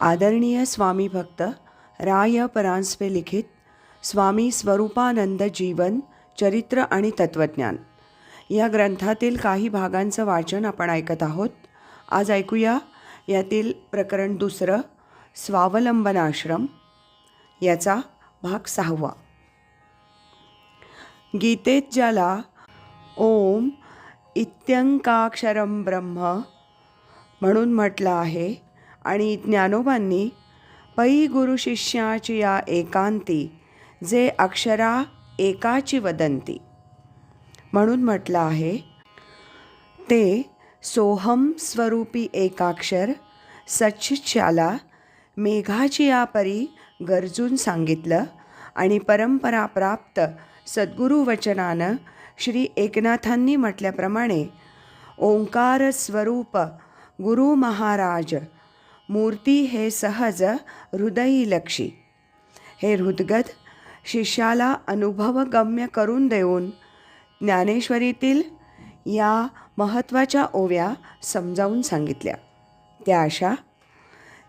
आदरणीय स्वामी भक्त राय परांजपे लिखित स्वामी स्वरूपानंद जीवन चरित्र आणि तत्त्वज्ञान. या ग्रंथातील काही भागांचं वाचन आपण ऐकत आहोत. आज ऐकूया यातील प्रकरण दुसरं स्वावलंबनाश्रम याचा भाग सहावा. गीतेत ज्याला ओम इत्यंकाक्षरम ब्रह्म म्हणून म्हटलं आहे आणि ज्ञानोबांनी पै गुरु शिष्याची या एकांती जे अक्षरा एकाची वदंती. म्हणून म्हटलं आहे ते सोहम स्वरूपी एकाक्षर सच्चिच्याला मेघाची या परी गरजून सांगितलं आणि परंपरा प्राप्त सद्गुरू वचनानं श्री एकनाथांनी म्हटल्याप्रमाणे ओंकार स्वरूप गुरु महाराज मूर्ती हे सहज हृदयी लक्षी हे हृदगत शिष्याला अनुभवगम्य करून देऊन ज्ञानेश्वरीतील या महत्त्वाच्या ओव्या समजावून सांगितल्या. त्या अशा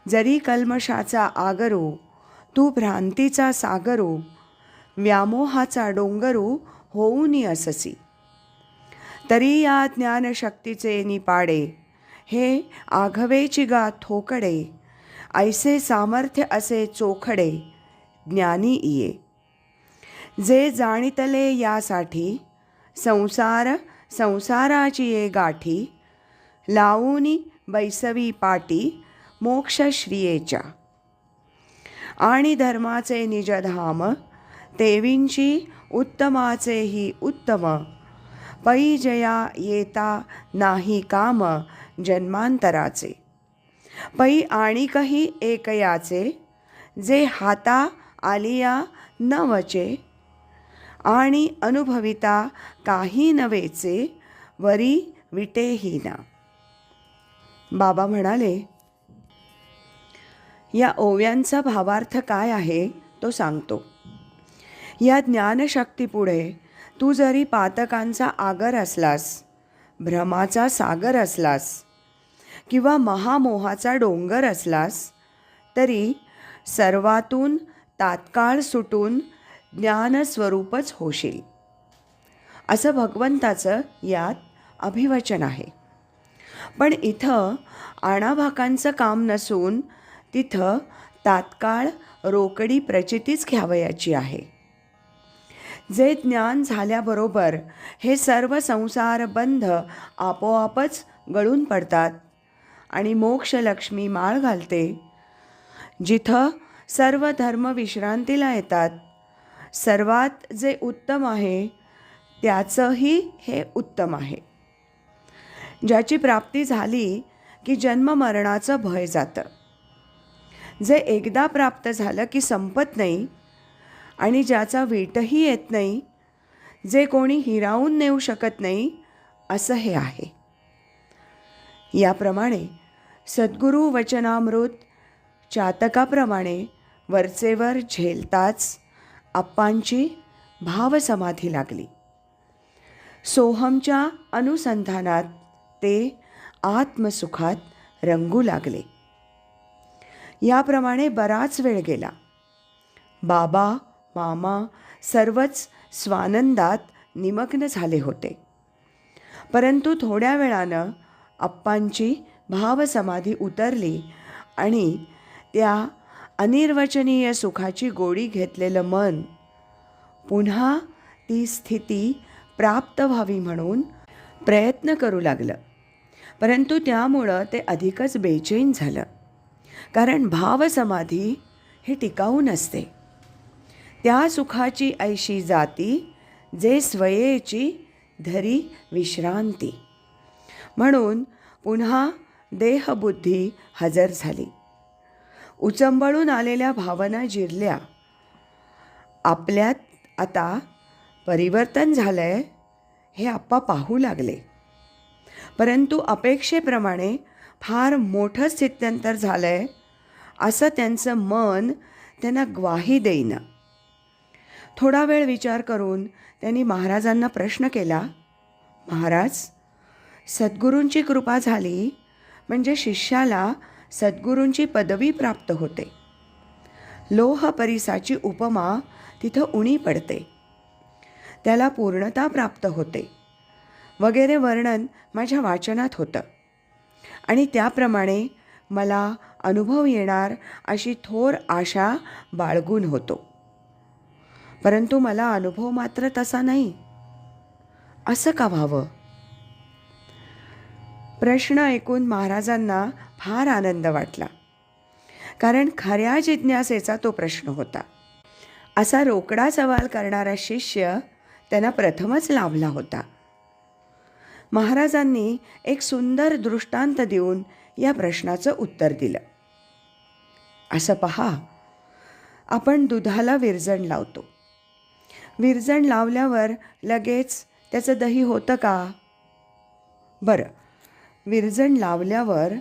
जरी कल्मशाचा आगरू तू भ्रांतीचा सागरू व्यामोहाचा डोंगरू होऊनी अससी. तरी या ज्ञानशक्तीचे निपाडे हे आघवेची गा थोकडे ऐसे सामर्थ्य असे चोखडे ज्ञानी इये. जे जाणितले यासाठी संसार संसाराची ये गाठी लावूनी बैसवी पाटी मोक्षश्रियेच्या. आणि धर्माचे निजधाम देवींची उत्तमाचेही उत्तम पैजया येता नाही काम जन्मांतराचे. पै आणिकही एकयाचे जे हाता आलिया न वचे आणि अनुभविता काही नवेचे वरी विटेही ना बाबा म्हणाले या ओव्यांचा भावार्थ काय आहे? तो सांगतो या ज्ञानशक्तीपुढे तू जरी पातकांचा आगर असलास भ्रमाचा सागर असलास किंवा महामोहाचा डोंगर असलास तरी सर्वातून तात्काळ सुटून ज्ञानस्वरूपच होशील. असं भगवंताचं यात अभिवचन आहे. पण इथं आणाभाकांचं काम नसून तिथं तात्काळ रोकडी प्रचितीच घ्यावयाची आहे. जे ज्ञान झाल्याबरोबर हे सर्व संसार बंध आपोआपच गळून पडतात आणि मोक्षलक्ष्मी माळ घालते. जिथं सर्व धर्म विश्रांतीला येतात सर्वात जे उत्तम आहे त्याचंही हे उत्तम आहे. ज्याची प्राप्ती झाली की जन्ममरणाचं भय जातं. जे एकदा प्राप्त झालं की संपत नाही आणि ज्याचा वीटही येत नाही जे कोणी हिरावून नेऊ शकत नाही असं हे आहे. याप्रमाणे सद्गुरू वचनामृत चातकाप्रमाणे वरचेवर झेलताच आप्पांची भावसमाधी लागली. सोहमच्या अनुसंधानात ते आत्मसुखात रंगू लागले. याप्रमाणे बराच वेळ गेला. बाबा मामा सर्वच स्वानंदात निमग्न झाले होते. परंतु थोड्या वेळानं आप्पांची भावसमाधी उतरली आणि त्या अनिर्वचनीय सुखाची गोडी घेतलेलं मन. पुन्हा ती स्थिती प्राप्त व्हावी म्हणून प्रयत्न करू लागलं. परंतु त्यामुळं ते अधिकच बेचैन झालं. कारण भावसमाधी ही टिकाऊ नसते. त्या सुखाची ऐशी जाती जे स्वयेची धरी विश्रांती. म्हणून पुन्हा देहबुद्धी हजर झाली. उचंबळून आलेल्या भावना जिरल्या. आपल्यात आता परिवर्तन झालं आहे हे आप्पा पाहू लागले. परंतु अपेक्षेप्रमाणे फार मोठं स्थित्यंतर झालं आहे असं त्यांचं मन त्यांना ग्वाही देईना. थोडा वेळ विचार करून त्यांनी महाराजांना प्रश्न केला महाराज सद्गुरूंची कृपा झाली म्हणजे शिष्याला सद्गुरूंची पदवी प्राप्त होते. लोह परिसाची उपमा तिथं उणी पडते. त्याला पूर्णता प्राप्त होते. वगैरे वर्णन माझ्या वाचनात होतं. आणि त्याप्रमाणे मला अनुभव येणार अशी थोर आशा बाळगून होतो. परंतु मला अनुभव मात्र तसा नाही. असं का व्हावं? प्रश्न ऐकून महाराजांना फार आनंद वाटला. कारण खऱ्या जिज्ञासेचा तो प्रश्न होता. असा रोकडा सवाल करणारा शिष्य त्यांना प्रथमच लाभला होता. महाराजांनी एक सुंदर दृष्टांत देऊन या प्रश्नाचं उत्तर दिलं. असं पहा आपण दुधाला विरजण लावतो. विरजण लावल्यावर लगेच त्याचं दही होतं का? बरं विरजण लावल्यावर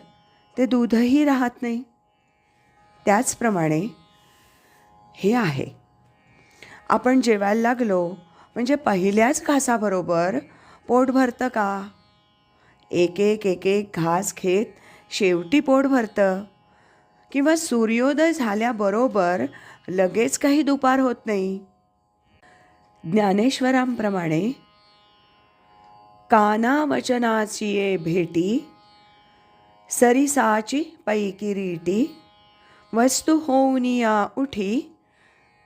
ते दूधही राहत नाही. त्याचप्रमाणे हे आहे. आपण जेवायला लागलो म्हणजे पहिल्याच घासाबरोबर पोट भरतं का? एक एक एक एक घास घेत शेवटी पोट भरतं. किंवा सूर्योदय झाल्याबरोबर लगेच काही दुपार होत नाही. ज्ञानेश्वरांप्रमाणे काना वचनाची भेटी सरिसाची पैकिरीटी वस्तू होऊनिया उठी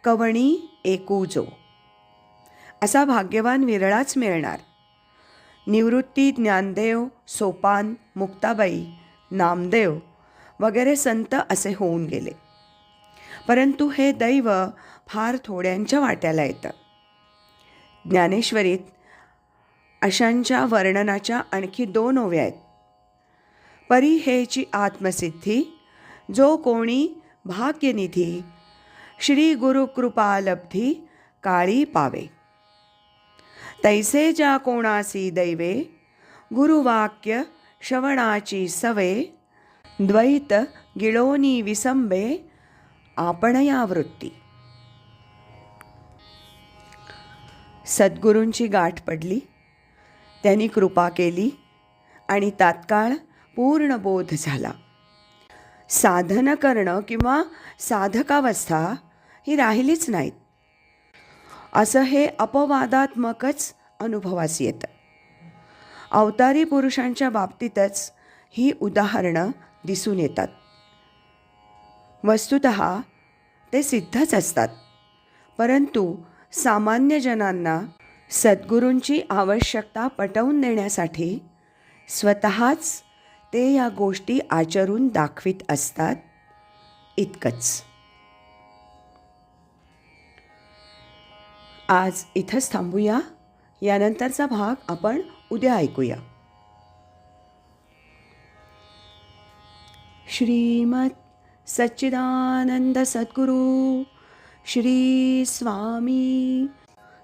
कवणी एकूजो. असा भाग्यवान विरळाच मिळणार. निवृत्ती ज्ञानदेव सोपान मुक्ताबाई नामदेव वगैरे संत असे होऊन गेले. परंतु हे दैव फार थोड्यांच्या वाट्याला येतं. ज्ञानेश्वरीत अशांच्या वर्णनाच्या आणखी दोन ओव्या आहेत. परी हेची आत्मसिद्धी जो कोणी भाग्यनिधी श्री गुरुकृपालब्धी काळी पावे. तैसे ज्या कोणासी दैवे गुरुवाक्य श्रवणाची सवे द्वैत गिळोनी विसंबे आपणया वृत्ती. सद्गुरूंची गाठ पडली. त्यांनी कृपा केली आणि तात्काळ पूर्ण बोध झाला. साधनं करणं किंवा साधकावस्था ही राहिलीच नाहीत. असं हे अपवादात्मकच अनुभवास येतं. अवतारी पुरुषांच्या बाबतीतच ही उदाहरणं दिसून येतात. वस्तुत ते सिद्धच असतात. परंतु सामान्य जनांना सद्गुरूंची आवश्यकता पटवून देण्यासाठी स्वतःच ते या गोष्टी आचरून दाखवित असतात. इतकंच. आज इथंच थांबूया. यानंतरचा भाग आपण उद्या ऐकूया. श्रीमत सच्चिदानंद सद्गुरु श्री स्वामी